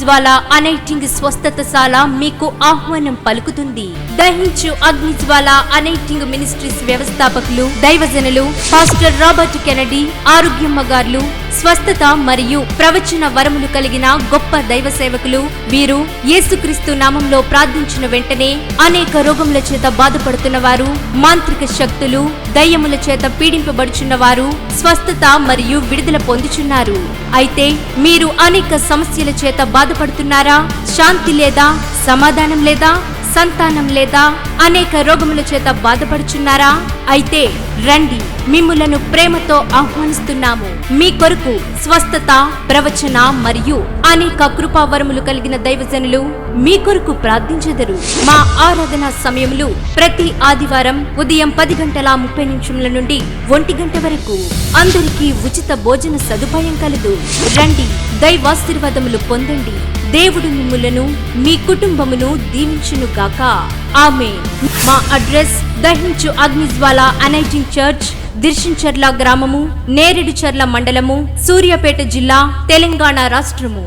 అగ్నిజ్వాల anointing స్వస్థతశాల మీకు ఆహ్వానం పలుకుతుంది. దహించు అగ్నిజ్వాల అనైటింగ్ మినిస్ట్రీస్ వ్యవస్థాపకులు దైవజనులు పాస్టర్ రాబర్ట్ కెనడీ ఆరోగ్యమ్మ గారు స్వస్థత మరియు ప్రవచన వరములు కలిగిన గొప్ప దైవ సేవకులు వీరు యేసుక్రీస్తు నామంలో ప్రార్థించిన వెంటనే అనేక రోగముల చేత బాధపడుతున్న వారు మాంత్రిక శక్తులు దయ్యముల చేత పీడింపబడుచున్న వారు స్వస్థత మరియు విడుదల పొందుచున్నారు. అయితే మీరు అనేక సమస్యల చేత బాధపడుతున్నారా? శాంతి లేదా? సమాధానం లేదా? సంతానం లేదా? అనేక రోగముల చేత బాధపడుచున్నారా? అయితే రండి మిమ్ములను ప్రేమతో ఆహ్వానిస్తున్నాము. మీ కొరకు స్వస్థత ప్రవచన మరియు అనేక కృపావరములు కలిగిన దైవజనులు మీ కొరకు ప్రార్థించెదరు. మా ఆరాధన సమయములు ప్రతి ఆదివారం ఉదయం పది గంటల ముప్పై నిమిషముల నుండి ఒంటి గంట వరకు. అందరికీ ఉచిత భోజన సదుపాయం కలదు. రండి దైవాశీర్వాదములు పొందండి. దేవుడు మిమ్ములను మీ కుటుంబమును దీవించును గాక. ఆమె మా అడ్రస్ దహించు అగ్నిజ్వాల అనైటింగ్ చర్చ్ దిర్శించర్ల గ్రామము నేరేడుచర్ల మండలము సూర్యాపేట జిల్లా తెలంగాణ రాష్ట్రము.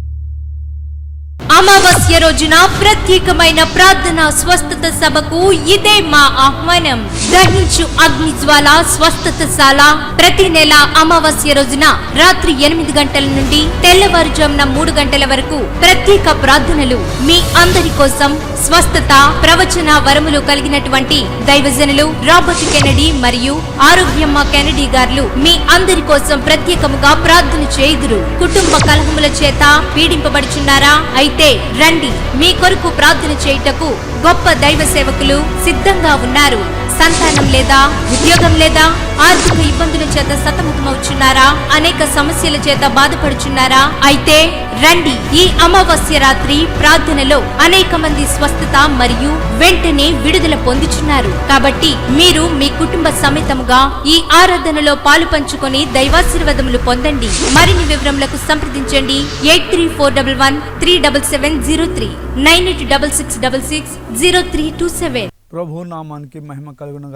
అమావాస్య రోజున ప్రత్యేకమైన ప్రార్థన స్వస్థత సభకు ఇదే మా ఆహ్వానం. దహించు అగ్ని జ్వాల స్వస్థతశాల. ప్రతి నెల అమావాస్య రోజున రాత్రి ఎనిమిది గంటల నుండి తెల్లవారుజామున మూడు గంటల వరకు ప్రత్యేక ప్రార్థనలు. మీ అందరి కోసం స్వస్థత ప్రవచన వరములు కలిగినటువంటి దైవజనులు రాబర్ట్ కెనడీ మరియు ఆరోగ్యమ్మ కెనడీ గారులు మీ అందరి కోసం ప్రత్యేకముగా ప్రార్థన చేయుదురు. కుటుంబ కలహముల చేత పీడింపబడుచున్నారా? అయితే రండి. మీ కొరకు ప్రార్థన చేయుటకు గొప్ప దైవ సేవకులు సిద్ధంగా ఉన్నారు. సంతానం లేదా ఉద్యోగం లేదా ఆర్థిక ఇబ్బందుల చేత సతమతమవుచున్నారా? అనేక సమస్యల చేత బాధపడుచున్నారా? అయితే రండి ఈ అమావాస్య రాత్రి ప్రార్థనలో అనేక మంది స్వస్థత మరియు వెంటనే విడుదల పొందుచున్నారు. కాబట్టి మీరు మీ కుటుంబ సమేతముగా ఈ ఆరాధనలో పాలు పంచుకొని దైవాశీర్వాదములు పొందండి. మరిన్ని వివరములకు సంప్రదించండి. Eight three four double one three double seven zero three. Nine eight double six double six zero three two seven. ప్రభు నామానికి మహిమ కలుగును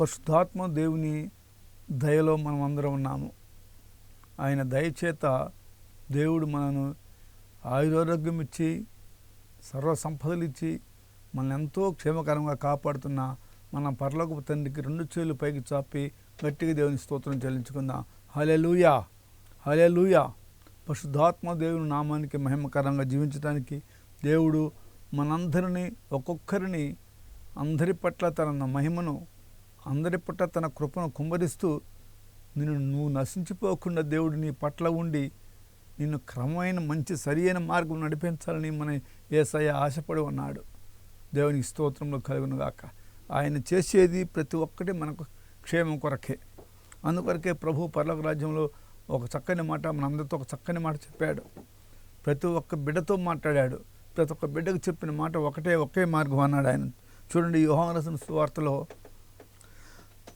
పరిశుద్ధాత్మ దేవుని దయలో మనం అందరం ఉన్నాము. ఆయన దయచేత దేవుడు మనను ఆయురారోగ్యం ఇచ్చి సర్వ సంపదలు ఇచ్చి మనల్ని ఎంతో క్షేమకరంగా కాపాడుతున్న మన పరలోకపు తండ్రికి రెండు చేతులు పైకి చాపి గట్టిగా దేవుని స్తోత్రం చెల్లించుకుందాం. హలే లూయా హలే లూయా పరిశుద్ధాత్మ దేవుని నామానికి మహిమకరంగా జీవించడానికి దేవుడు మనందరినీ ఒక్కొక్కరిని అందరి పట్ల తన మహిమను అందరి పట్ల తన కృపను కుమ్మరిస్తూ నిన్ను నువ్వు నశించిపోకుండా దేవుడు నీ పట్ల ఉండి నిన్ను క్రమమైన మంచి సరియైన మార్గం నడిపించాలని మన ఏసయ్య ఆశపడి ఉన్నాడు. దేవునికి స్తోత్రంలో కలుగునుగాక. ఆయన చేసేది ప్రతి ఒక్కటి మనకు క్షేమం కొరకే. అందుకొరకే ప్రభు పర్లోక రాజ్యంలో ఒక చక్కని మాట మన అందరితో ఒక చక్కని మాట చెప్పాడు. ప్రతి ఒక్క బిడ్డతో మాట్లాడాడు. ప్రతి ఒక్క బిడ్డకు చెప్పిన మాట ఒకటే ఒకే మార్గం అన్నాడు ఆయన. చూడండి యోహానరసిన సువార్తలో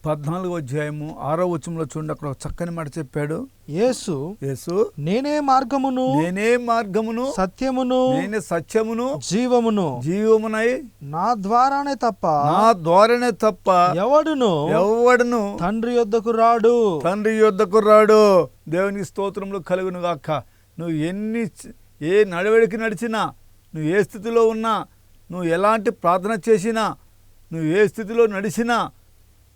పద్నాలుగో అధ్యాయము ఆరో వచనంలో చూడండి అక్కడ ఒక చక్కని మాట చెప్పాడు. యేసు యేసు నేనే మార్గమును నేనే మార్గమును సత్యమును నేనే సత్యమును జీవమును జీవమునై నా ద్వారానే తప్ప నా ద్వారానే తప్ప ఎవడును? ఎవడును? తండ్రి యొద్దకు రాడు. తండ్రి యొద్దకు రాడు. దేవునికి స్తోత్రములు కలుగును గాక నువ్వు ఎన్ని ఏ నడవడికి నడిచినా నువ్వు ఏ స్థితిలో ఉన్నా నువ్వు ఎలాంటి ప్రార్థన చేసినా నువ్వు ఏ స్థితిలో నడిచినా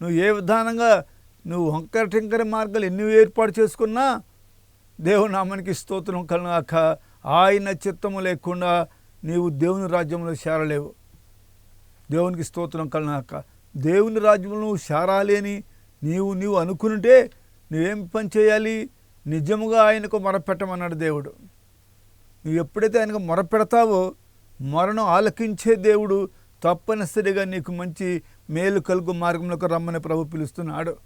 నువ్వు ఏ విధానంగా నువ్వు వంకర టింకర మార్గాలు ఎన్ని ఏర్పాటు చేసుకున్నా దేవుని నామానికి స్తోత్రం కలగాక ఆయన చిత్తము లేకుండా నీవు దేవుని రాజ్యంలో చేరలేవు దేవునికి స్తోత్రం కలగాక దేవుని రాజ్యంలో నువ్వు చేరాలి అని నీవు నీవు అనుకుంటే నువ్వేం పని చేయాలి? నిజముగా ఆయనకు మొరపెట్టమన్నాడు దేవుడు. నువ్వు ఎప్పుడైతే ఆయనకు మొరపెడతావో మరణం ఆలకించే దేవుడు తప్పనిసరిగా నీకు మంచి మేలు కలుగు మార్గంలోకి రమ్మని ప్రభు పిలుస్తున్నాడు.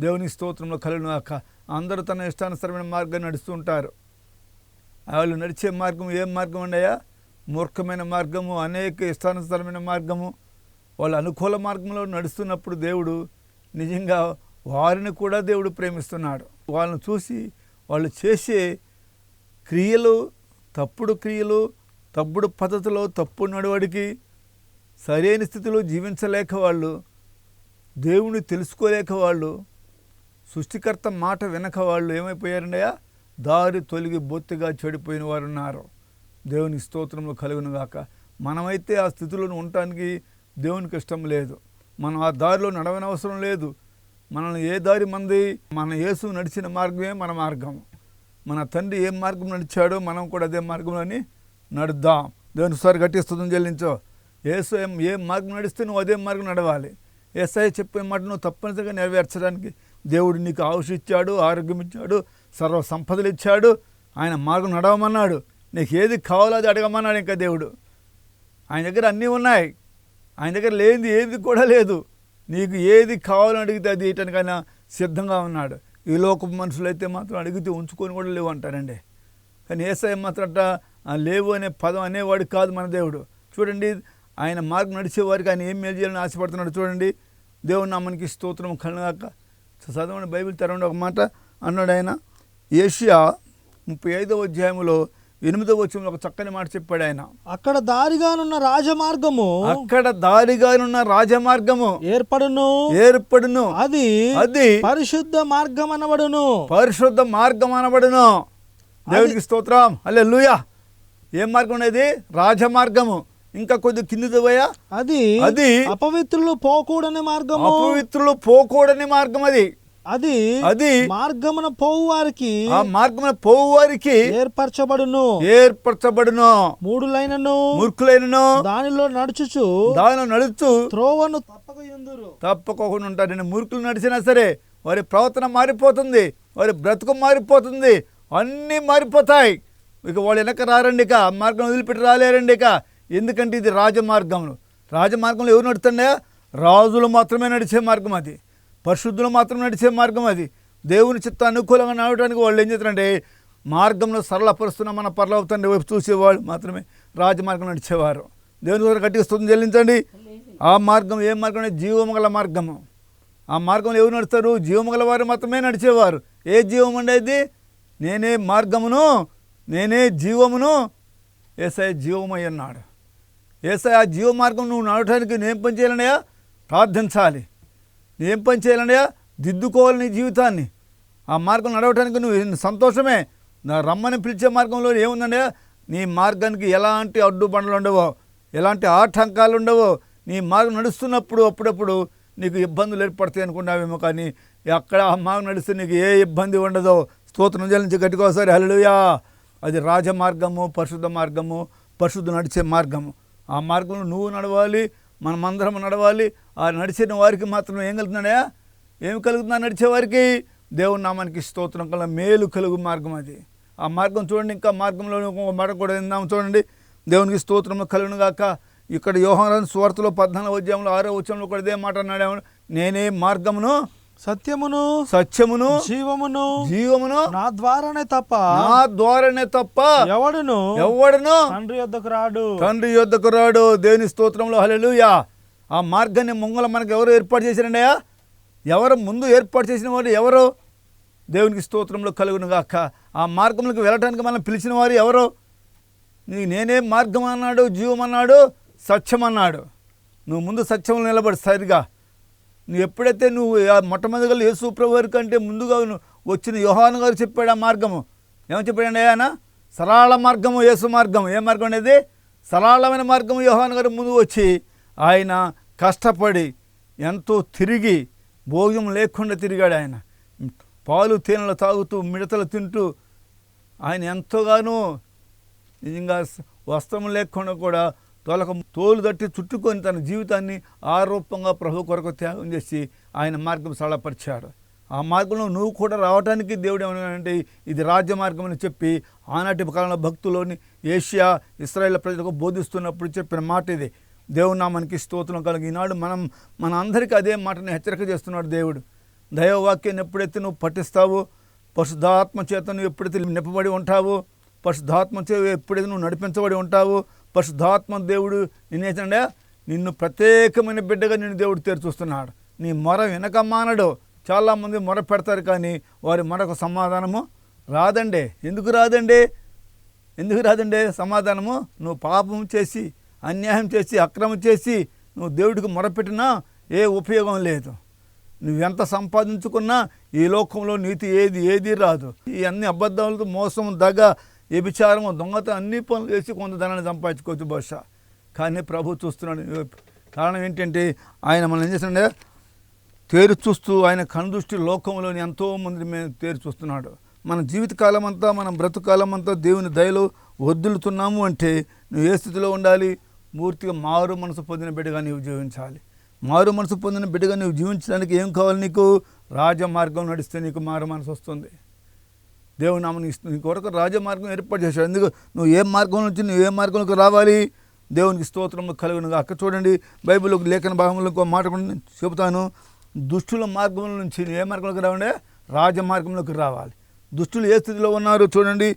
దేవుని స్తోత్రంలో కలుగునాక అందరూ తన ఇష్టానుసరమైన మార్గం నడుస్తుంటారు వాళ్ళు నడిచే మార్గం ఏం మార్గం ఉన్నాయా మూర్ఖమైన మార్గము అనేక ఇష్టానుసరమైన మార్గము. వాళ్ళు అనుకూల మార్గంలో నడుస్తున్నప్పుడు దేవుడు నిజంగా వారిని కూడా దేవుడు ప్రేమిస్తున్నాడు. వాళ్ళని చూసి వాళ్ళు చేసే క్రియలు తప్పుడు క్రియలు తప్పుడు పద్ధతిలో తప్పుడు నడవడికి సరైన స్థితిలో జీవించలేక వాళ్ళు దేవుని తెలుసుకోలేక వాళ్ళు సృష్టికర్త మాట వినక వాళ్ళు ఏమైపోయారండయా దారి తొలగి బొత్తిగా చెడిపోయిన వారు ఉన్నారు. దేవునికి స్తోత్రములు కలుగును గాక. మనమైతే ఆ స్థితిలో ఉండటానికి దేవునికి ఇష్టం లేదు. మనం ఆ దారిలో నడవనవసరం లేదు. మనల్ని ఏ దారి మంది మన యేసు నడిచిన మార్గమే మన మార్గం. మన తండ్రి ఏ మార్గం నడిచాడో మనం కూడా అదే మార్గంలోని నడుద్దాం. దేవుని సారి గట్టి స్థుతం చెల్లించో. ఏసు ఏం- ఏ మార్గం నడిస్తే నువ్వు అదే మార్గం నడవాలి. ఎస్ఐ చెప్పిన మాట నువ్వు తప్పనిసరిగా నెరవేర్చడానికి దేవుడు నీకు ఆయుష్ ఇచ్చాడు ఆరోగ్యం ఇచ్చాడు సర్వ సంపదలు ఇచ్చాడు ఆయన మార్గం నడవమన్నాడు. నీకు ఏది కావాలో అది అడగమన్నాడు ఇంకా దేవుడు. ఆయన దగ్గర అన్నీ ఉన్నాయి. ఆయన దగ్గర లేనిది ఏది కూడా లేదు. నీకు ఏది కావాలని అడిగితే అది ఇయటానికి సిద్ధంగా ఉన్నాడు. ఈ లోకపు మనుషులు అయితే మాత్రం అడిగితే ఉంచుకొని కూడా లేవు అంటారండి. కానీ ఏసఐ మాత్రం అట్ట లేవు అనే పదం అనేవాడు కాదు మన దేవుడు. చూడండి ఆయన మార్గం నడిచేవారికి ఆయన ఏం మేలు చేయాలని ఆశపడుతున్నాడు చూడండి. దేవుడు నామనికి స్తోత్రం కలగాక చదవండి బైబిల్ తెరవండి ఒక మాట. అన్నాడు ఆయన. ఏషియా ముప్పై ఐదవ అధ్యాయంలో ఎనిమిదవ వచనంలో ఒక చక్కని మాట చెప్పాడు ఆయన. అక్కడ దారిగానున్న రాజమార్గము అక్కడ దారిగానున్న రాజమార్గము ఏర్పడును. ఏర్పడును. అది అది పరిశుద్ధ మార్గం అనబడును పరిశుద్ధ మార్గం అనబడును దేవునికి స్తోత్రం. అల్లే లూయా ఏం మార్గం అనేది రాజమార్గము. ఇంకా కొద్ది కింది పోయా? అది అది అపవిత్రులు పోకూడని మార్గము. అపవిత్రులు పోకూడని మార్గం అది. అది అది మార్గమున పోవు వారికి ఆ మార్గమున పోవు వారికి ఏర్పరచబడును. ఏర్పరచబడును. మూడు లైనను మూర్ఖులైనను దానిలో నడుచుచు. దానిలో నడుస్తూ త్రోవను తప్పక ఎందురు? తప్పకోకుండా ఉంటారు. నేను మూర్ఖులు నడిచినా సరే వారి ప్రవర్తన మారిపోతుంది. వారి బ్రతుకు మారిపోతుంది. అన్నీ మారిపోతాయి. ఇక వాళ్ళు వెనక రారండి ఇక. మార్గం వదిలిపెట్టి రాలేరండి ఇక. ఎందుకంటే ఇది రాజమార్గంలో రాజమార్గంలో ఎవరు నడుతుండే రాజులు మాత్రమే నడిచే మార్గం అది. పరిశుద్ధులు మాత్రం నడిచే మార్గం అది. దేవుని చిత్త అనుకూలంగా నడవడానికి వాళ్ళు ఏం చేస్తారంటే మార్గంలో సరళపరుస్తున్న మన పర్లవ తండ్రి వైపు చూసేవాళ్ళు మాత్రమే రాజమార్గం నడిచేవారు. దేవుని ద్వారా గట్టిగా చెల్లించండి. ఆ మార్గం ఏ మార్గం అంటే మార్గము. ఆ మార్గంలో ఎవరు నడుస్తారు? జీవమగల వారు మాత్రమే నడిచేవారు. ఏ జీవం ఉండేది? నేనే మార్గమును నేనే జీవమును ఏసఐ జీవమై అన్నాడు ఏసఐ ఆ జీవ మార్గం నువ్వు నడవడానికి నేను పని చేయాలనయా ప్రార్థించాలి. నేను పని చేయాలనయా దిద్దుకోవాలి నీ జీవితాన్ని. ఆ మార్గం నడవటానికి నువ్వు సంతోషమే. నా రమ్మని పిలిచే మార్గంలో ఏముందండి నీ మార్గానికి ఎలాంటి అడ్డుబండలు ఉండవో ఎలాంటి ఆటంకాలు ఉండవో నీ మార్గం నడుస్తున్నప్పుడు అప్పుడప్పుడు నీకు ఇబ్బందులు ఏర్పడతాయి అనుకున్నావేమో కానీ అక్కడ ఆ మార్గం నడిస్తే నీకు ఏ ఇబ్బంది ఉండదో స్తోత్రం చెల్లించి గట్టుకోసారి హల్లెలూయా! అది రాజమార్గము పరిశుద్ధ మార్గము పరిశుద్ధ నడిచే మార్గము. ఆ మార్గంలో నువ్వు నడవాలి మనమందరం నడవాలి. ఆ నడిచిన వారికి మాత్రం ఏం కలుగుతున్నాయా ఏమి కలుగుతుందా నడిచేవారికి దేవుని నామానికి స్తోత్రం కల మేలు కలుగు మార్గం అది. ఆ మార్గం చూడండి ఇంకా మార్గంలో ఇంకొక మాట కూడా విందాం చూడండి. దేవునికి స్తోత్రం కలుగును గాక. ఇక్కడ యోహాన్ స్వార్థలో పద్నాలుగు ఉద్యమంలో ఆరో ఉద్యమంలో కూడా ఇదే మాట అన్నాడు. నేనే మార్గమును సత్యమును సత్యమును జీవమును జీవమును నా ద్వారానే తప్ప నా ద్వారానే తప్ప ఎవడును? ఎవడను? తండ్రి యొద్దకు రాడు. తండ్రి యొద్దకు రాడు. దేవుని స్తోత్రంలో హల్లెలూయా. ఆ మార్గాన్ని ముంగల మనకు ఎవరు ఏర్పాటు చేశారండియా ఎవరు ముందు ఏర్పాటు చేసిన వారు ఎవరు? దేవునికి స్తోత్రంలో కలుగును గాక ఆ మార్గంలోకి వెళ్ళటానికి మనం పిలిచిన వారు ఎవరు? నీ నేనే మార్గం అన్నాడు జీవం అన్నాడు సత్యం అన్నాడు. నువ్వు ముందు సత్యంలో నిలబడి సరిగా. నువ్వు ఎప్పుడైతే నువ్వు మొట్టమొదటిగా యేసు వారి కంటే ముందుగా నువ్వు వచ్చిన యోహాను గారు చెప్పాడు ఆ మార్గము. ఏమని చెప్పాడండి ఆయన? సరళ మార్గము యేసు మార్గం ఏ మార్గం అనేది? సరళమైన మార్గము యోహాన్ గారు ముందు వచ్చి ఆయన కష్టపడి ఎంతో తిరిగి భోజనం లేకుండా తిరిగాడు ఆయన. పాలు తేనెలు తాగుతూ మిడతలు తింటూ ఆయన ఎంతోగానో నిజంగా వస్త్రం లేకుండా కూడా తోలక తోలు తట్టి చుట్టుకొని తన జీవితాన్ని ఆరోపంగా ప్రభు కొరకు త్యాగం చేసి ఆయన మార్గం సరళపరిచాడు. ఆ మార్గంలో నువ్వు కూడా రావడానికి దేవుడు ఏమన్నాడంటే ఇది రాజ్య మార్గం అని చెప్పి ఆనాటి కాలంలో భక్తులోని ఏషియా ఇస్రాయేల్ ప్రజలకు బోధిస్తున్నప్పుడు చెప్పిన మాట ఇది. దేవుడు నామానికి స్తోత్రం కలిగి ఈనాడు మనం మన అందరికీ అదే మాటను హెచ్చరిక చేస్తున్నాడు దేవుడు. దైవవాక్యాన్ని ఎప్పుడైతే నువ్వు పఠిస్తావో పరిశుద్ధాత్మ చేత నువ్వు ఎప్పుడైతే నింపబడి ఉంటావో పరిశుద్ధాత్మ చే ఎప్పుడైతే నువ్వు నడిపించబడి ఉంటావో పరిశుద్ధాత్మ దేవుడు నిన్నేసండే నిన్ను ప్రత్యేకమైన బిడ్డగా నిన్ను దేవుడు తెరుచూస్తున్నాడు నీ మొర వెనక మానడు. చాలామంది మొర పెడతారు కానీ వారి మొరకు సమాధానము రాదండి. ఎందుకు రాదండి? ఎందుకు రాదండి? సమాధానము నువ్వు పాపం చేసి అన్యాయం చేసి అక్రమం చేసి నువ్వు దేవుడికి మొరపెట్టినా ఏ ఉపయోగం లేదు. నువ్వెంత సంపాదించుకున్నా ఈ లోకంలో నీతి ఏది ఏది రాదు. ఈ అన్ని అబద్ధాలతో మోసం దగ్గ వ్యభిచారము దొంగత అన్ని పనులు చేసి కొంత ధనాన్ని సంపాదించుకోవచ్చు బహుశా. కానీ ప్రభు చూస్తున్నాడు. కారణం ఏంటంటే ఆయన మనం ఏం చేస్తుండే తేరు చూస్తూ ఆయన కనుదృష్టి లోకంలోని ఎంతోమంది మేము తేరు చూస్తున్నాడు. మన జీవితకాలం అంతా మన బ్రతుకాలం అంతా దేవుని దయలో వద్దులుతున్నాము అంటే నువ్వు ఏ స్థితిలో ఉండాలి? పూర్తిగా మారు మనసు పొందిన బిడ్డగా నీవు జీవించాలి. మారు మనసు పొందిన బిడ్డగా నీవు జీవించడానికి ఏం కావాలి నీకు? రాజమార్గం నడిస్తే నీకు మారు మనసు వస్తుంది. దేవుని నామని నీ కొరకు రాజమార్గం ఏర్పాటు చేశాడు. ఎందుకు? నువ్వు ఏ మార్గం నుంచి నువ్వు ఏ మార్గంలోకి రావాలి? దేవునికి స్తోత్రము కలుగును అక్కడ చూడండి బైబిల్ ఒక లేఖన భాగంలో ఇంకో మాట కూడా చెబుతాను. దుష్టుల మార్గం నుంచి ఏ మార్గంలోకి రావండి రాజమార్గంలోకి రావాలి. దుష్టులు ఏ స్థితిలో ఉన్నారు చూడండి.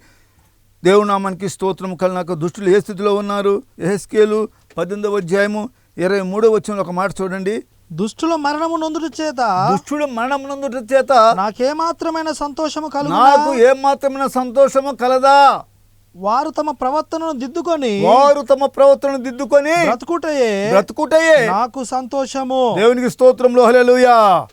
దేవునామానికి స్తోత్రం కలినాక దుష్టులు ఏ స్థితిలో ఉన్నారు? ఎహెస్కేలు పద్దెనిమిదవ అధ్యాయము ఇరవై మూడవ వచ్చిన ఒక మాట చూడండి. దుష్టుల మరణము నొందుట చేత దుష్టుడు మరణం నందుట చేత నాకేమాత్రమైన సంతోషము కలుగు నాకు ఏమాత్రమైన సంతోషము కలదా? వారు తమ ప్రవర్తనను దిద్దుకొని వారు తమ ప్రవర్తన దిద్దుకొని బ్రతుకుటయే బ్రతుకుటయే. నాకు సంతోషము. దేవునికి స్తోత్రంలో హల్లెలూయా.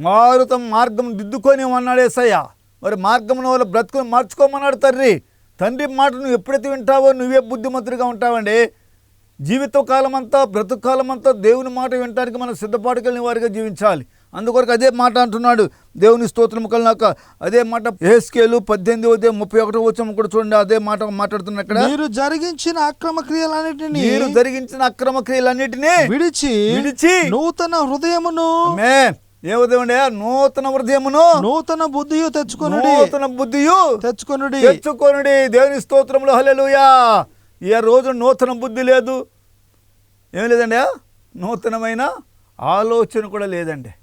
వారు తమ మార్గం దిద్దుకొని అన్నాడు ఏసయ్య. మరి మార్గం వల్ల బ్రతుకుని మార్చుకోమన్నాడు తండ్రి. తండ్రి మాట నువ్వు ఎప్పుడైతే వింటావో నువ్వే బుద్ధిమంతుడిగా ఉంటావండి. జీవిత కాలం అంతా బ్రతుకు కాలం అంతా దేవుని మాట వినటానికి మనం సిద్ధపాటుకెళ్ళిన వారిగా జీవించాలి. అందుకొరకు అదే మాట అంటున్నాడు దేవుని స్తోత్రం కలినాక. అదే మాట ఏస్కేలు పద్దెనిమిది ఉదయం ముప్పై ఒకటో వచ్చాము కూడా చూడండి. అదే మాట మాట్లాడుతున్నా ఇక్కడ మీరు జరిగించిన అక్రమ క్రియలన్నిటిని మీరు జరిగించిన అక్రమ క్రియలన్నిటినీ విడిచి విడిచి నూతన హృదయమును మే ఏమదేమండి నూతన హృదయమును నూతన బుద్ధియు తెచ్చుకొనుడి. నూతన బుద్ధియు తెచ్చుకొనుడి. తెచ్చుకొనుడి. దేవుని స్తోత్రంలో హల్లెలూయా. ఏ రోజు నూతన బుద్ధి లేదు? ఏం లేదండి? నూతనమైన ఆలోచన కూడా లేదండి.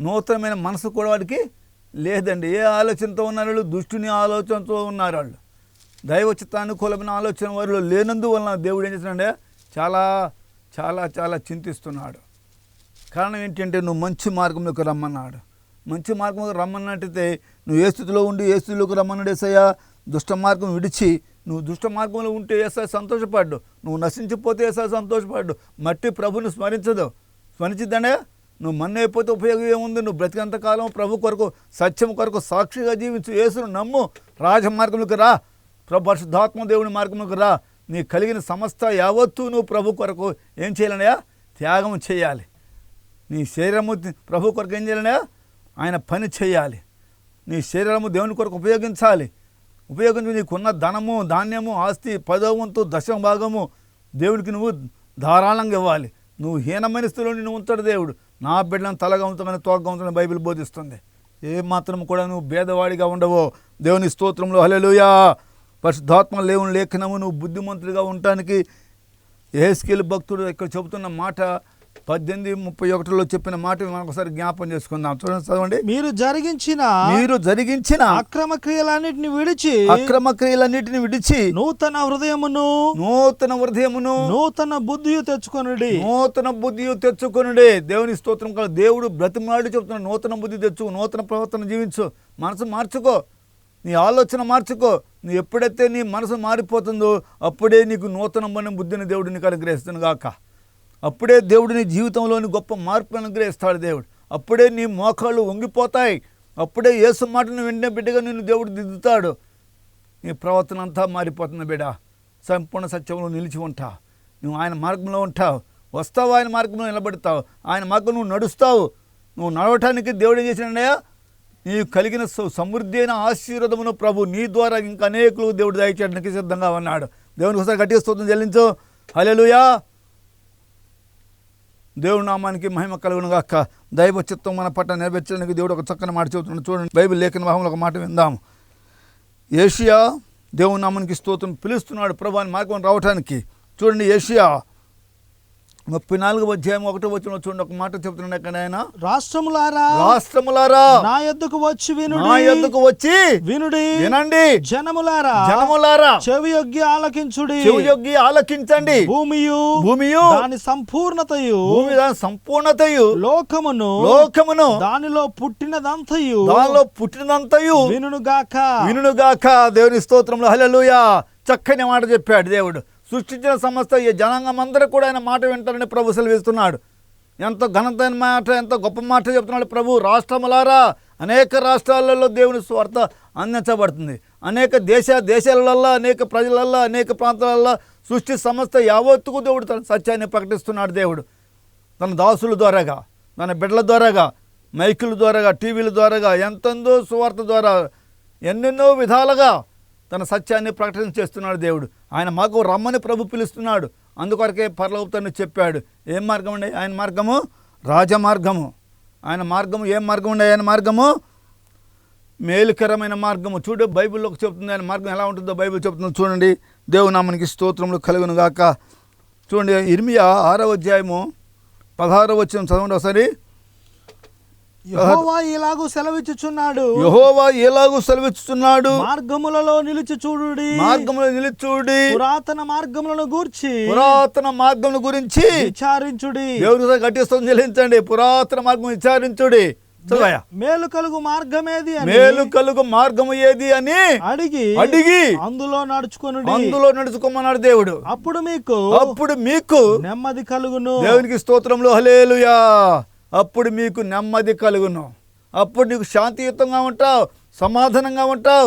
నూతనమైన మనసు కూడా వాడికి లేదండి. ఏ ఆలోచనతో ఉన్నారు వాళ్ళు? దుష్టుని ఆలోచనతో ఉన్నారు వాళ్ళు. దైవచిత్తానుకూలమైన ఆలోచన వారిలో లేనందువలన దేవుడు ఏం చేస్తున్నాడే చాలా చాలా చాలా చింతిస్తున్నాడు. కారణం ఏంటంటే నువ్వు మంచి మార్గంలోకి రమ్మన్నాడు. మంచి మార్గంలోకి రమ్మన్నట్టయితే నువ్వు ఏ స్థితిలో ఉండి ఏ స్థితిలోకి రమ్మన్నాడు ఏసయ్యా? దుష్ట మార్గం విడిచి నువ్వు దుష్ట మార్గంలో ఉంటే ఏసా సంతోషపడ్డు? నువ్వు నశించిపోతే ఏసా సంతోషపడ్డు? మట్టి ప్రభుని స్మరించదు. స్మరించిద్దనే? నువ్వు మన్ను అయిపోతే ఉపయోగం ఏముంది? నువ్వు బ్రతికంతకాలం ప్రభు కొరకు సత్యం కొరకు సాక్షిగా జీవించు. యేసును నమ్ము. రాజమార్గంలోకి రా. ప్రభు పరిశుద్ధాత్మ దేవుని మార్గంలోకి రా. నీ కలిగిన సమస్త యావత్తు నువ్వు ప్రభు కొరకు ఏం చేయాలనయా త్యాగం చేయాలి. నీ శరీరము ప్రభు కొరకు ఏం చేయాలనయా ఆయన పని చేయాలి. నీ శరీరము దేవుని కొరకు ఉపయోగించాలి. ఉపయోగించి నీకున్న ధనము ధాన్యము ఆస్తి పదవంతు దశమ భాగము దేవుడికి నువ్వు ధారాళంగా ఇవ్వాలి. నువ్వు హీనమైన స్థితిలో నిన్ను ఉంచడు దేవుడు. నా బిడ్డలను తలగా ఉంచమని బైబిల్ బోధిస్తుంది. ఏ మాత్రం కూడా నువ్వు భేదవాడిగా ఉండవో. దేవుని స్తోత్రంలో హలెలుయా పరిశుద్ధాత్మ లేవుని లేఖనము నువ్వు బుద్ధిమంతుడిగా ఉండటానికి ఏస్కేల్ భక్తుడు ఇక్కడ చెబుతున్న మాట పద్దెనిమిది ముప్పై ఒకటిలో చెప్పిన మాట మనం ఒకసారి జ్ఞాపం చేసుకుందాం. చూడండి చదవండి. మీరు జరిగించిన మీరు జరిగించిన అక్రమ క్రియలన్నిటిని విడిచి అక్రమ క్రియలన్నిటిని విడిచి నూతన హృదయమును నూతన హృదయమును నూతన బుద్ధియు తెచ్చుకొనుడి నూతన బుద్ధి తెచ్చుకొనుడే దేవుని స్తోత్రం కాదు దేవుడు బ్రతిమాడి చెప్తున్నాడు నూతన బుద్ధి తెచ్చు నూతన ప్రవర్తన జీవించు. మనసు మార్చుకో. నీ ఆలోచన మార్చుకో. నువ్వు ఎప్పుడైతే నీ మనసు మారిపోతుందో అప్పుడే నీకు నూతనమైన బుద్ధిని దేవుడు నీకు అనుగ్రహిస్తుంది గాక. అప్పుడే దేవుడు నీ జీవితంలోని గొప్ప మార్పు అనుగ్రహిస్తాడు దేవుడు. అప్పుడే నీ మోకాళ్ళు వంగిపోతాయి. అప్పుడే యేసు మాటను వెంటనే బిడ్డగా నిన్ను దేవుడు దిద్దుతాడు. నీ ప్రవర్తన అంతా మారిపోతుంది బిడ్డ సంపూర్ణ సత్యంలో నిలిచి ఉంటావు నువ్వు ఆయన మార్గంలో ఉంటావు. వస్తావు ఆయన మార్గంలో నిలబడతావు. ఆయన మార్గం నువ్వు నడుస్తావు. నువ్వు నడవటానికి దేవుడు ఏం చేసినాడయ్యా నీకు కలిగిన సమృద్ధి అయిన ఆశీర్వదమును ప్రభు నీ ద్వారా ఇంకా అనేకులు దేవుడు దయచేయడానికి సిద్ధంగా ఉన్నాడు. దేవునికి ఒకసారి గట్టిగా స్తోత్రం చెల్లించు. హలెలుయా దేవుడి నామానికి మహిమ కలుగును గాక. దైవ చిత్తం మన పట్ల నెరవేర్చడానికి దేవుడు ఒక చక్కని మాట చెబుతున్నాడు. చూడండి బైబిల్ లేఖన భాగంలో ఒక మాట విందాం ఏషియా దేవుని నామానికి స్తోత్రం పిలుస్తున్నాడు. ప్రభాని మార్గం రావటానికి. చూడండి ఏషియా ముప్పై నాలుగు అధ్యాయం ఒకటో వచ్చిన చూడండి ఒక మాట చెప్తున్నాడు ఎక్కడ ఆయన? రాష్ట్రములారా రాష్ట్రములారా. నా యొద్దకు వచ్చి నా వినుడి యొద్దకు వచ్చి వినుడి. వినండి. జనములారా జనములారా. చెవి యొగ్గి ఆలకించుడి. చెవియొగ్గి ఆలకించండి. భూమియు భూమియు దాని సంపూర్ణతయు. భూమి దాని సంపూర్ణతయు. లోకమును లోకమును దానిలో పుట్టినదంతయు. దానిలో పుట్టినంతయు వినుగాక వినుగాక దేవుని స్తోత్రంలో హల్లెలూయా. చక్కని మాట చెప్పాడు దేవుడు. సృష్టించిన సంస్థ ఈ జనాంగం అందరూ కూడా ఆయన మాట వింటారని ప్రభు సెలవిస్తున్నాడు. ఎంత ఘనతైన మాట ఎంత గొప్ప మాట చెప్తున్నాడు ప్రభు. రాష్ట్రములారా అనేక రాష్ట్రాలలో దేవుని స్వార్థ అందించబడుతుంది. అనేక దేశ దేశాలలో అనేక ప్రజలల్లో అనేక ప్రాంతాలలో సృష్టి సంస్థ యావత్తుకు దేవుడు తన సత్యాన్ని ప్రకటిస్తున్నాడు దేవుడు. తన దాసుల ద్వారాగా తన బిడ్డల ద్వారాగా మైకుల ద్వారాగా టీవీల ద్వారాగా ఎంతెందో సువార్త ద్వారా ఎన్నెన్నో విధాలుగా తన సత్యాన్ని ప్రకటన చేస్తున్నాడు దేవుడు. ఆయన మాకు రమ్మని ప్రభు పిలుస్తున్నాడు. అందుకొరకే పరలోపుతాన్ని చెప్పాడు. ఏం మార్గం ఉండే ఆయన మార్గము? రాజమార్గము. ఆయన మార్గము ఏం మార్గం ఉండే ఆయన మార్గము? మేలుకరమైన మార్గము. చూడు బైబిల్లోకి చెప్తుంది ఆయన మార్గం ఎలా ఉంటుందో బైబిల్ చెప్తుందో. చూడండి దేవునామానికి స్తోత్రములు కలుగును గాక చూడండి ఇర్మియా ఆరవ అధ్యాయము పదహారవ వచ్చిన చదవండి ఒకసారి. యెహోవా ఇలాగూ సెలవిచ్చుచున్నాడు? యహోవా ఎలాగూ సెలవిస్తున్నాడు మార్గములలో నిలిచి చూడుడి. మార్గంలో నిలిచూడి పురాతన మార్గములను గూర్చి. పురాతన మార్గం గురించి విచారించుడి. దేవుని గట్టిస్తుంది చెల్లించండి. పురాతన మార్గం విచారించుడి. మేలు కలుగు మార్గమేది అని మేలు కలుగు మార్గము ఏది అని అడిగి అడిగి అందులో నడుచుకొనుడి. అందులో నడుచుకోమన్నాడు దేవుడు. అప్పుడు మీకు అప్పుడు మీకు నెమ్మది కలుగును. దేవునికి స్తోత్రంలో హలేలుయా అప్పుడు మీకు నెమ్మది కలుగును. అప్పుడు నీకు శాంతియుతంగా ఉంటావు సమాధానంగా ఉంటావు.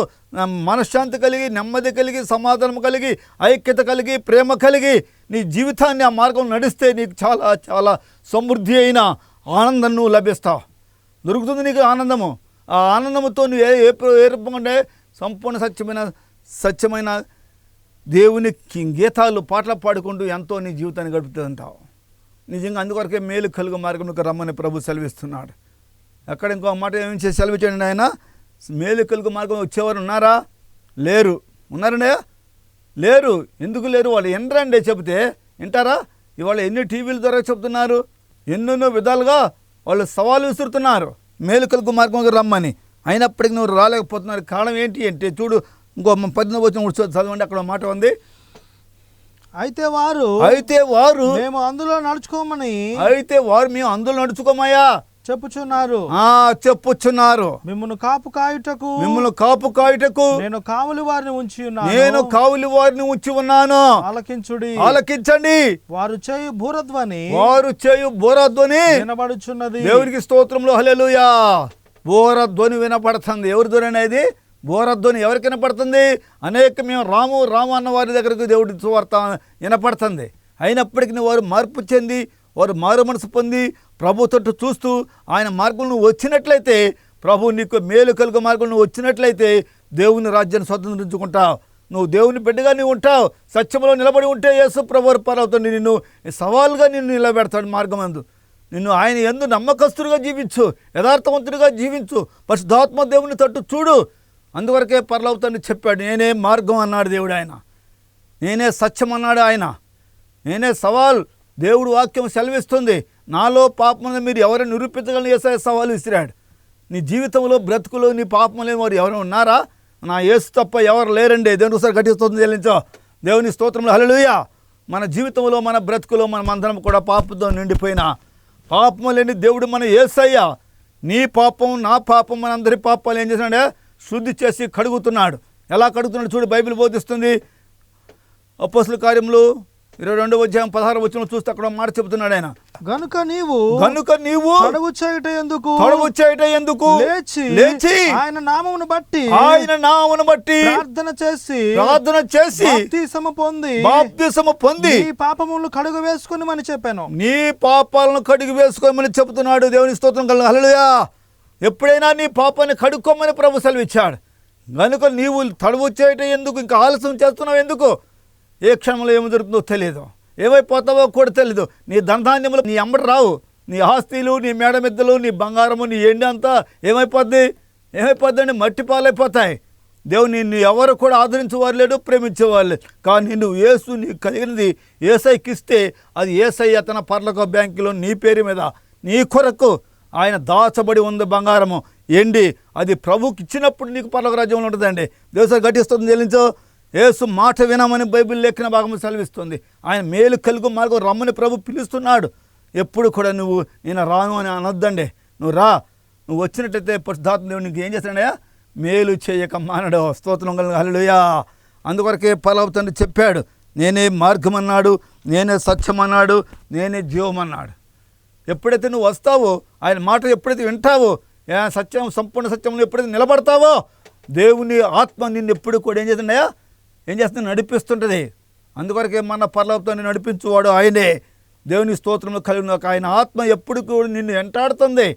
మనశ్శాంతి కలిగి నెమ్మది కలిగి సమాధానం కలిగి ఐక్యత కలిగి ప్రేమ కలిగి నీ జీవితాన్ని ఆ మార్గం నడిస్తే నీకు చాలా చాలా సమృద్ధి అయిన ఆనందం నువ్వు లభిస్తావు. దొరుకుతుంది నీకు ఆనందము. ఆ ఆనందముతో నువ్వు ఏ ఏ రూపంగా సంపూర్ణ సత్యమైన సత్యమైన దేవుని గీతాలు పాటలు పాడుకుంటూ ఎంతో నీ జీవితాన్ని గడుపుతుంటావు. నిజంగా అందుకొరకే మేలు కలుగు మార్గంలోకి రమ్మని ప్రభు సెలవిస్తున్నాడు. అక్కడ ఇంకో మాట ఏమి చేసి సెలవిచ్చండి ఆయన? మేలు కలుగు మార్గం వచ్చేవారు ఉన్నారా? లేరు. ఉన్నారండి? లేరు. ఎందుకు లేరు? వాళ్ళు ఎనరండి చెబితే వింటారా? ఇవాళ ఎన్ని టీవీల ద్వారా చెబుతున్నారు? ఎన్నెన్నో విధాలుగా వాళ్ళు సవాలు విసురుతున్నారు. మేలు కలుగు మార్గంలోకి రమ్మని. అయినప్పటికీ నువ్వు రాలేకపోతున్నారు కారణం ఏంటి అంటే చూడు ఇంకో పద్దెనిమిది వచ్చిన చదవండి. అక్కడ ఒక మాట ఉంది. అయితే వారు అయితే వారు మేము అందులో నడుచుకోమని అయితే వారు మేము అందులో నడుచుకోమయ్యా. చెప్పుచున్నారు. ఆ చెప్పుచున్నారు. మిమ్మల్ని కాపు కాయుటకు మిమ్మల్ని కాపు కాయుటకు నేను కావలి వారిని ఉంచి ఉన్నాను. నేను కావులి వారిని ఉంచి ఉన్నాను. ఆలకించుడి. ఆలకించండి. వారు చేయు భూరధ్వని వారు చేయు బోరధ్వని. వినబడుచున్నది. దేవునికి స్తోత్రంలో హల్లెలూయా. బోరధ్వని వినపడుతుంది. ఎవరి ధ్వని అనేది? బోరధ్వని ఎవరికి వినపడుతుంది? అనేక మేము రాము రాము అన్న వారి దగ్గరకు దేవుడి సువార్త వినపడుతుంది. అయినప్పటికీ వారు మార్పు చెంది వారు మారు మనసు పొంది ప్రభు తట్టు చూస్తూ ఆయన మార్గంలో నువ్వు వచ్చినట్లయితే ప్రభు నీకు మేలు కలుగు మార్గం నువ్వు వచ్చినట్లయితే దేవుని రాజ్యాన్ని స్వతంత్రించుకుంటావు నువ్వు దేవుని బిడ్డగా నీవు ఉంటావు. సత్యంలో నిలబడి ఉంటే యేసు ప్రభు పరవుతుంది నిన్ను సవాలుగా నిన్ను నిలబెడతాడు మార్గం అందు. నిన్ను ఆయన ఎందు నమ్మకస్తుడిగా జీవించు యథార్థవంతుడిగా జీవించు పరిశుద్ధాత్మ దేవుని తట్టు చూడు. అందువరకే పరలవుతాన్ని చెప్పాడు నేనే మార్గం అన్నాడు దేవుడు ఆయన. నేనే సత్యం అన్నాడు ఆయన. నేనే సవాల్ దేవుడు వాక్యం సెలవిస్తుంది. నాలో పాపం మీరు ఎవరైనా నిరూపించగలని? చేసే సవాలు విసిరాడు. నీ జీవితంలో బ్రతుకులో నీ పాపం లేని వారు ఎవరైనా ఉన్నారా? నా యేసు తప్ప ఎవరు లేరండి. దేవుని ఒకసారి గట్టిస్తుంది చెల్లించో. దేవుని స్తోత్రంలో హలలుయా మన జీవితంలో మన బ్రతుకులో మన అందరం కూడా పాపంతో నిండిపోయిన. పాపం లేని దేవుడు మన ఏసయ్యా నీ పాపం నా పాపం మన అందరి పాపాలు ఏం చేసినాడే? శుద్ధి చేసి కడుగుతున్నాడు. ఎలా కడుగుతున్నాడు చూడు బైబిల్ బోధిస్తుంది. అపోస్తుల కార్యములు ఇరవై రెండో అధ్యాయం పదహారు వచ్చిన చూస్తే అక్కడ మాట చెబుతున్నాడు ఆయన. గనుక నీవు కనుక నీవు తడవు చేయుట ఎందుకు? తొడవు చేయట ఎందుకు? లేచి లేచి ఆయన నామమును బట్టి ఆయన నామను బట్టి ప్రార్థన చేసి ప్రార్థన చేసి బాప్తిసము పొంది బాప్తిసము పొంది నీ పాపములను కడుగు వేసుకుని అని చెప్పాను. నీ పాపాలను కడిగి వేసుకోమని చెబుతున్నాడు. దేవుని స్తోత్రం కల హల్లెలూయా. ఎప్పుడైనా నీ పాపాన్ని కడుక్కోమని ప్రభు సెలవిచ్చాడు. కనుక నీవు తడువు చేయటం ఎందుకు? ఇంకా ఆలస్యం చేస్తున్నావు ఎందుకు? ఏ క్షణంలో ఏమి జరుగుతుందో తెలియదు ఏమైపోతావో కూడా తెలియదు నీ ధనధాన్యములు నీ అంబడి రావు. నీ ఆస్తిలు నీ మేడమిద్దలు నీ బంగారము నీ ఎండి అంతా ఏమైపోద్ది? ఏమైపోద్దండి? మట్టి పాలైపోతాయి. దేవుని నిన్ను ఎవరు కూడా ఆదరించేవారు లేడు ప్రేమించేవారు లేదు కానీ నువ్వు ఏసు నీకు కలిగినది ఏసైకి ఇస్తే అది ఏసై అతన పర్లక బ్యాంకులో నీ పేరు మీద నీ కొరకు ఆయన దాచబడి ఉంది బంగారము. ఎండి అది ప్రభుకి ఇచ్చినప్పుడు నీకు పర్లోక రాజ్యంలో ఉంటుందండి. దేవసారి గట్టిస్తుంది చెల్లించు. యేసు మాట వినమని బైబిల్ లెక్కిన భాగం సెలవిస్తుంది. ఆయన మేలు కలుగు మార్గం రమ్మని ప్రభు పిలుస్తున్నాడు. ఎప్పుడు కూడా నువ్వు నేను రాను అని అనొద్దండి. నువ్వు రా. నువ్వు వచ్చినట్టయితే పరిశుద్ధాత్మ దేవుడు నీకు ఏం చేస్తాడయా మేలు చేయక మానడు. స్తోత్రం కలిగిన హల్లెలూయా. అందుకొరకే పలవుతండి చెప్పాడు నేనే మార్గం అన్నాడు నేనే సత్యం అన్నాడు నేనే జీవం అన్నాడు ఎప్పుడైతే నువ్వు వస్తావో ఆయన మాట ఎప్పుడైతే వింటావో సత్యం సంపూర్ణ సత్యంలో ఎప్పుడైతే నిలబడతావో దేవుని ఆత్మ నిన్ను ఎప్పుడు కూడా ఏం చేస్తున్నాయా ఏం చేస్తుంది? నడిపిస్తుంటుంది. అందుకొరకే మన పర్లవతో నడిపించువాడు ఆయనే. దేవుని స్తోత్రంలో కలిగిన ఒక ఆయన ఆత్మ ఎప్పుడు కూడా నిన్ను వెంటాడుతుంది.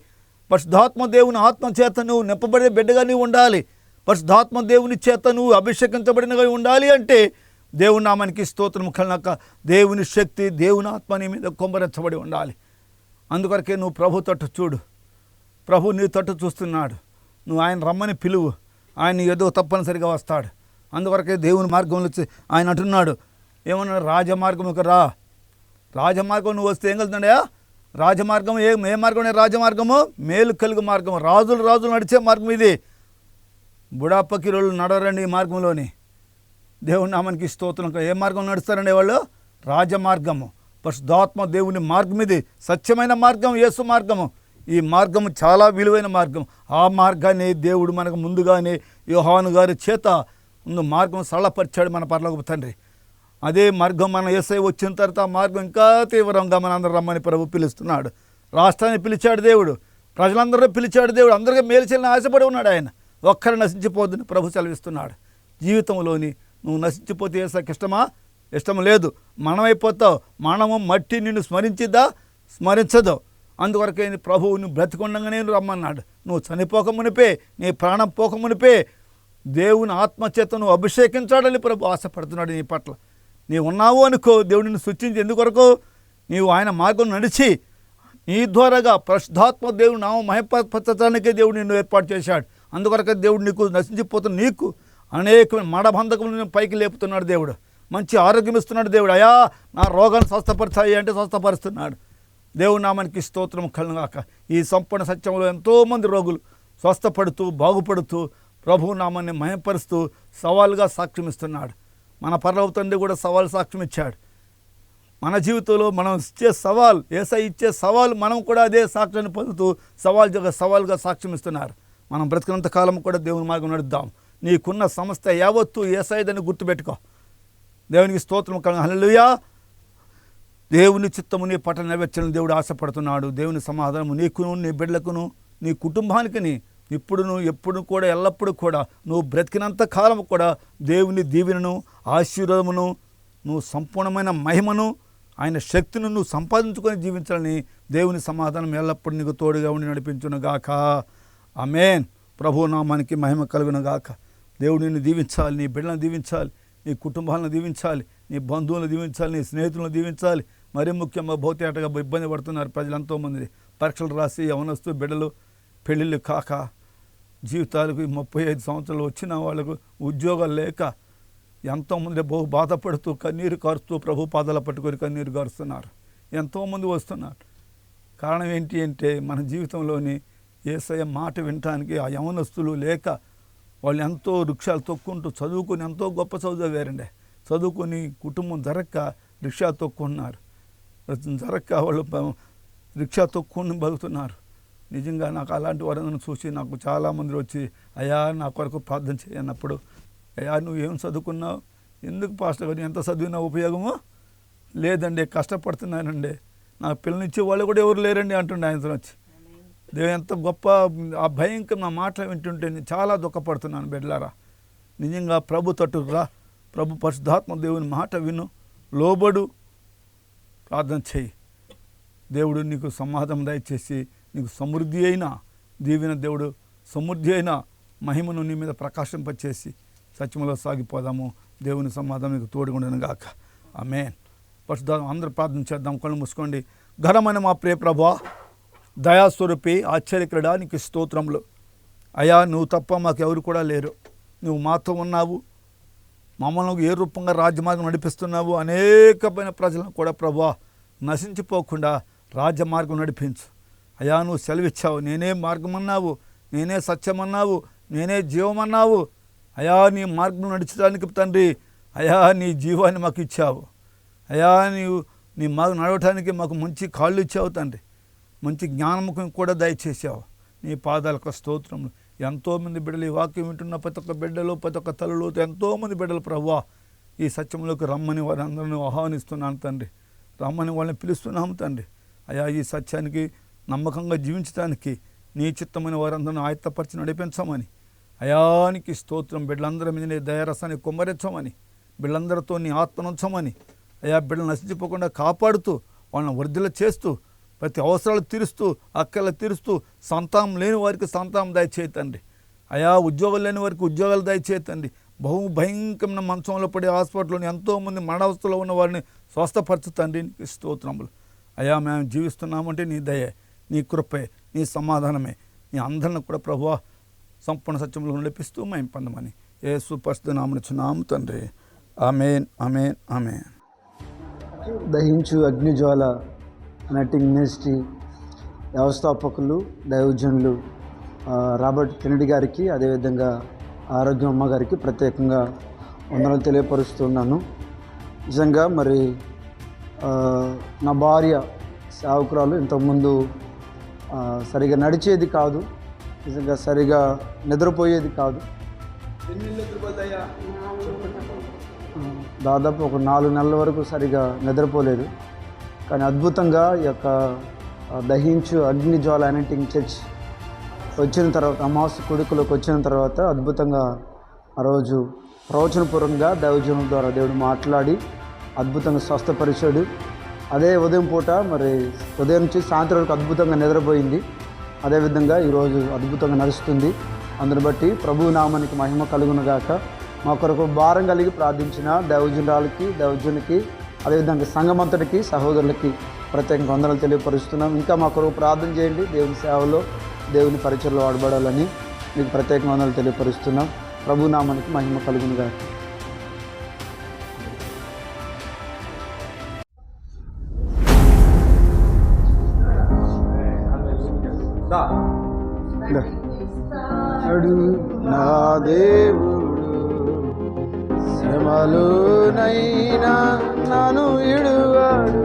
పరిశుద్ధాత్మ దేవుని ఆత్మ చేత నువ్వు నింపబడే బిడ్డగా నీవు ఉండాలి. పరిశుద్ధాత్మ దేవుని చేత నువ్వు అభిషేకించబడినగా ఉండాలి అంటే దేవుని నామానికి స్తోత్రం కలినాక దేవుని శక్తి దేవుని ఆత్మ నీ మీద కొమ్మరించబడి ఉండాలి. అందుకొరకే నువ్వు ప్రభు తట్టు చూడు. ప్రభు నీ తట్టు చూస్తున్నాడు. నువ్వు ఆయన రమ్మని పిలువు. ఆయన ఏదో తప్పనిసరిగా వస్తాడు. అందువరకే దేవుని మార్గంలో వచ్చి ఆయన అంటున్నాడు. ఏమన్నాడు ఒక రా. రాజమార్గం నువ్వు వస్తే ఏం కలుగుతుండయా రాజమార్గం ఏ ఏ మార్గం రాజమార్గము? మేలు కలుగు మార్గం రాజులు రాజులు నడిచే మార్గం ఇది. బుడాపకి రోజులు నడవరండి ఈ మార్గంలోని. దేవుని నామనికి స్తోత్రం. ఏ మార్గం నడుస్తారండి వాళ్ళు? రాజమార్గము. పరిశుద్ధాత్మ దేవుని మార్గం ఇది. సత్యమైన మార్గం యేసు మార్గము. ఈ మార్గము చాలా విలువైన మార్గం. ఆ మార్గాన్ని దేవుడు మనకు ముందుగానే యోహాను గారి చేత ముందు మార్గం సరళపరిచాడు మన పర్లోకి తండ్రి. అదే మార్గం మన ఏసై వచ్చిన తర్వాత ఆ మార్గం ఇంకా తీవ్రంగా మన అందరూ రమ్మని ప్రభు పిలుస్తున్నాడు. రాష్ట్రాన్ని పిలిచాడు దేవుడు. ప్రజలందరూ పిలిచాడు దేవుడు. అందరికీ మేలు చేయాలని ఆశపడి ఉన్నాడు ఆయన. ఒక్కరు నశించిపోద్దని ప్రభు సెలవిస్తున్నాడు. జీవితంలోని నువ్వు నశించిపోతే ఏసా ఇష్టమా ఇష్టం లేదు. మనమైపోతావు మనము మట్టి నిన్ను స్మరించిద్దా? స్మరించదు. అందువరకే ప్రభువు నువ్వు బ్రతికొండగానే రమ్మన్నాడు. నువ్వు చనిపోక మునిపే నీ ప్రాణం పోక మునిపే దేవుని ఆత్మచేత నువ్వు అభిషేకించాడని ప్రభు ఆశపడుతున్నాడు నీ పట్ల. నీవు ఉన్నావు అనుకో దేవుడిని సృష్టించి ఎందుకొరకు? నీవు ఆయన మార్గం నడిచి నీ ద్వారాగా ప్రశుద్ధాత్మ దేవుడు నామ మహిపరచడానికే దేవుడు నిన్ను ఏర్పాటు చేశాడు. అందుకొరకే దేవుడు నీకు నశించిపోతున్న నీకు అనేకమైన మడబంధకములను పైకి లేపుతున్నాడు దేవుడు. మంచి ఆరోగ్యం ఇస్తున్నాడు దేవుడు. అయా నా రోగాన్ని స్వస్థపరచాయి అంటే స్వస్థపరుస్తున్నాడు. దేవుడు నామానికి స్తోత్రం కలుగాక. ఈ సంపూర్ణ సత్యంలో ఎంతోమంది రోగులు స్వస్థపడుతూ బాగుపడుతూ ప్రభు నామాన్ని మయపరుస్తూ సవాలుగా సాక్ష్యం ఇస్తున్నాడు. మన పర్లవ తండ్రి కూడా సవాల్ సాక్ష్యం ఇచ్చాడు. మన జీవితంలో మనం ఇచ్చే సవాల్ ఏసై ఇచ్చే సవాల్ మనం కూడా అదే సాక్ష్యాన్ని పొందుతూ సవాల్ సవాల్గా సాక్ష్యం ఇస్తున్నారు. మనం బ్రతికినంత కాలం కూడా దేవుని మార్గం నడుద్దాం. నీకున్న సంస్థ యావత్తు ఏసైదని గుర్తుపెట్టుకో. దేవునికి స్తోత్రం హల్లెలూయా. దేవుని చిత్తము నీ పట్ల నెరవేర్చాలని దేవుడు ఆశపడుతున్నాడు. దేవుని సమాధానము నీకును నీ బిడ్డలకును నీ కుటుంబానికిని. ఇప్పుడును ఎప్పుడు కూడా ఎల్లప్పుడూ కూడా నువ్వు బ్రతికినంత కాలం కూడా దేవుని దీవెనను ఆశీర్వాదమును నువ్వు సంపూర్ణమైన మహిమను ఆయన శక్తిని నువ్వు సంపాదించుకొని జీవించాలని దేవుని సమాధానం ఎల్లప్పుడూ నీకు తోడుగా ఉండి నడిపించును గాక. అమేన్ ప్రభు నామానికి మహిమ కలుగును గాక. దేవుడు నిన్ను దీవించాలి నీ బిడ్డలను దీవించాలి. నీ కుటుంబాలను దీవించాలి నీ బంధువులను దీవించాలి నీ స్నేహితులను దీవించాలి. మరీ ముఖ్యంగా భౌతికటగా ఇబ్బంది పడుతున్నారు ప్రజలు ఎంతోమంది. పరీక్షలు రాసి యవనస్తు బిడ్డలు పెళ్ళిళ్ళు కాక జీవితాలకు ముప్పై ఐదు సంవత్సరాలు వచ్చిన వాళ్ళకు ఉద్యోగాలు లేక ఎంతోమంది బహు బాధపడుతూ కన్నీరు కారుస్తూ ప్రభు పాదాల పట్టుకొని కన్నీరు కారుస్తున్నారు. ఎంతోమంది వస్తున్నారు. కారణం ఏంటి అంటే మన జీవితంలోని ఏసయ మాట వినటానికి ఆ యవనస్తులు లేక వాళ్ళు ఎంతో రిక్షాలు తొక్కుంటూ చదువుకొని ఎంతో గొప్ప చదివారండి. చదువుకొని కుటుంబం జరక్క రిక్షా తొక్కున్నారు. జరక్క వాళ్ళు రిక్షా తొక్కుని బతుకుతున్నారు. నిజంగా నాకు అలాంటి వారందరూ చూసి నాకు చాలామంది వచ్చి అయ్యా నా కొరకు ప్రార్థన చేయనప్పుడు అయ్యా నువ్వు ఏం చదువుకున్నావు? ఎందుకు పాస్టర్ గారు ఎంత చదివినా ఉపయోగమో? లేదండి కష్టపడుతున్నానండి. నా పిల్లనిచ్చే వాళ్ళు కూడా ఎవరు లేరండి అంటుండే ఆయనతో వచ్చి. దేవుడు ఎంత గొప్ప ఆ భయంకర నా మాటలు వింటుంటే నేను చాలా దుఃఖపడుతున్నాను బిడ్డలారా. నిజంగా ప్రభు తట్టురా ప్రభు పరిశుద్ధాత్మ దేవుని మాట విను లోబడు ప్రార్థన చేయి. దేవుడు నీకు సమాధానం దయచేసి నీకు సమృద్ధి అయిన దీవిన దేవుడు సమృద్ధి అయిన మహిమను నీ మీద ప్రకాశింపచేసి సత్యములో సాగిపోదాము. దేవుని సమాధానం నీకు తోడుగుండను గాక. ఆమె పరిశుద్ధాత్మ అందరూ ప్రార్థన చేద్దాం కళ్ళు మూసుకోండి. ఘనమైన మా ప్రియ ప్రభా దయాస్వరూపి ఆశ్చర్యకరుడా నీకు స్తోత్రములు. అయా నువ్వు తప్ప మాకెవరు కూడా లేరు. నువ్వు మాతో ఉన్నావు. మమ్మల్ని ఏ రూపంగా రాజ్యమార్గం నడిపిస్తున్నావు? అనేకమైన ప్రజలను కూడా ప్రభా నశించిపోకుండా రాజ్యమార్గం నడిపించు. అయా నువ్వు సెలవిచ్చావు. నేనే మార్గం అన్నావు నేనే సత్యమన్నావు. నేనే జీవమన్నావు. అయా నీ మార్గం నడిచడానికి తండ్రి అయా నీ జీవాన్ని మాకు ఇచ్చావు. అయా నీవు నీ మార్గం నడవటానికి మాకు మంచి కాళ్ళు ఇచ్చావు తండ్రి. మంచి జ్ఞానముఖం కూడా దయచేసావు. నీ పాదాలకు స్తోత్రములు. ఎంతోమంది బిడ్డలు ఈ వాక్యం వింటున్న ప్రతి ఒక్క బిడ్డలు ప్రతి ఒక్క తల్లులు ఎంతోమంది బిడ్డలు ప్రభువా ఈ సత్యంలోకి రమ్మని వారందరిని ఆహ్వానిస్తున్నాను తండ్రి. రమ్మని వాళ్ళని పిలుస్తున్నాము తండ్రి. అయా ఈ సత్యానికి నమ్మకంగా జీవించడానికి నీ చిత్తమైన వారందరిని ఆయత్తపరిచి నడిపించమని. అయానికి స్తోత్రం. బిడ్డలందరి మీద నీ దయారసాన్ని కుమ్మరించమని. బిడ్డలందరితో నీ ఆత్మనుంచమని అయా బిడ్డలు నశించిపోకుండా కాపాడుతూ వాళ్ళని వృద్ధిలో చేస్తూ ప్రతి అవసరాలు తీరుస్తూ అక్కలు తీరుస్తూ సంతానం లేని వారికి సంతానం దయచేయతండి అయా ఉద్యోగాలు లేని వారికి ఉద్యోగాలు దయచేయతండి బహు భయంకరమైన మంచంలో పడి హాస్పిటల్లోని ఎంతోమంది మరణావస్థలో ఉన్న వారిని స్వస్థపరచుతండి నీకు స్తోత్రములు. అయా మేము జీవిస్తున్నామంటే నీ దయే నీ కృపే నీ సమాధానమే. నీ అందరిని కూడా ప్రభువా సంపూర్ణ సత్యంలో నడిపిస్తూ మేము పొందమని ఏ సుపరిస్థితి నామనిచ్చున్నాము తండ్రి. Amen amen amen. దహించు అగ్నిజ్వాల నటింగ్ మినిస్ట్రీ వ్యవస్థాపకులు దైవజనులు రాబర్ట్ కెనడి గారికి అదేవిధంగా ఆరోగ్యం అమ్మ గారికి ప్రత్యేకంగా వందనలు తెలియపరుస్తున్నాను. నిజంగా మరి నా భార్య సేవకురాలు ఇంతకుముందు సరిగా నడిచేది కాదు. నిజంగా సరిగా నిద్రపోయేది కాదు. దాదాపు ఒక నాలుగు నెలల వరకు సరిగా నిద్రపోలేదు. కానీ అద్భుతంగా ఈ యొక్క దహించు అగ్ని జ్వాల అనేటింగ్ చర్చ్ వచ్చిన తర్వాత అమావాస్య కొడుకులకు వచ్చిన తర్వాత అద్భుతంగా ఆ రోజు ప్రవచనపూర్వకంగా దైవజనం ద్వారా దేవుడు మాట్లాడి అద్భుతంగా స్వస్థపరిచాడు. అదే ఉదయం పూట మరి ఉదయం నుంచి సాయంత్రం వరకు అద్భుతంగా నిద్రపోయింది. అదేవిధంగా ఈరోజు అద్భుతంగా నడుస్తుంది. అందుని బట్టి ప్రభు నామానికి మహిమ కలుగునుగాక మా కొరకు భారం కలిగి ప్రార్థించిన దైవజనురాలకి దైవజనునికి అదేవిధంగా సంఘమంతటికి సహోదరులకి ప్రత్యేకంగా వందనలు తెలియపరుస్తున్నాం. ఇంకా మా కొరకు ప్రార్థన చేయండి. దేవుని సేవలో దేవుని పరిచయలో వాడబడాలని మీకు ప్రత్యేకంగా వందనలు తెలియపరుస్తున్నాం. ప్రభు నామానికి మహిమ కలుగునుగాక నడు నా దేవుడు శ్రమలోనైనా నన్ను ఇడువాడు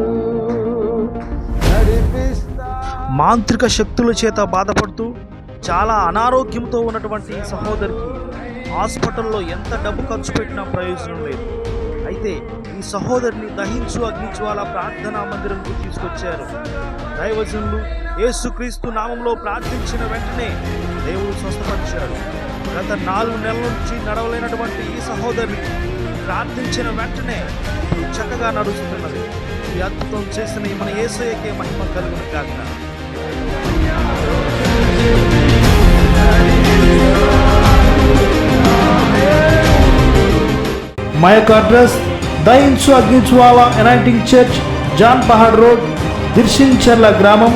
మాంత్రిక శక్తుల చేత బాధపడుతూ చాలా అనారోగ్యంతో ఉన్నటువంటి ఈ సహోదరికి హాస్పిటల్లో ఎంత డబ్బు ఖర్చు పెట్టినా ప్రయోజనం లేదు. అయితే ఈ సహోదరిని దహించు అగ్నిజ్వాల ప్రార్థనా మందిరంకు తీసుకొచ్చారు. దైవజనులు యేసుక్రీస్తు నామంలో ప్రార్థించిన వెంటనే దేవుడు స్వస్థపరిచాడు. గత నాలుగు నెలల నుంచి నడవలేనటువంటి ఈ సహోదరిని ప్రార్థించిన వెంటనే చక్కగా నడుస్తున్నది. ఈ అద్భుతం చేసిన మన యేసయ్యకే మహిమ కలుగును కాక మా యొక్క అడ్రస్ దయించు అగ్నిజ్వాల anointing church Jan Pahad road Dirsincherla గ్రామం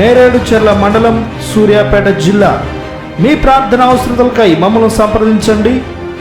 నేరేడుచెర్ల మండలం సూర్యాపేట జిల్లా. మీ ప్రార్థన అవసరతలకై మమ్మల్ని సంప్రదించండి.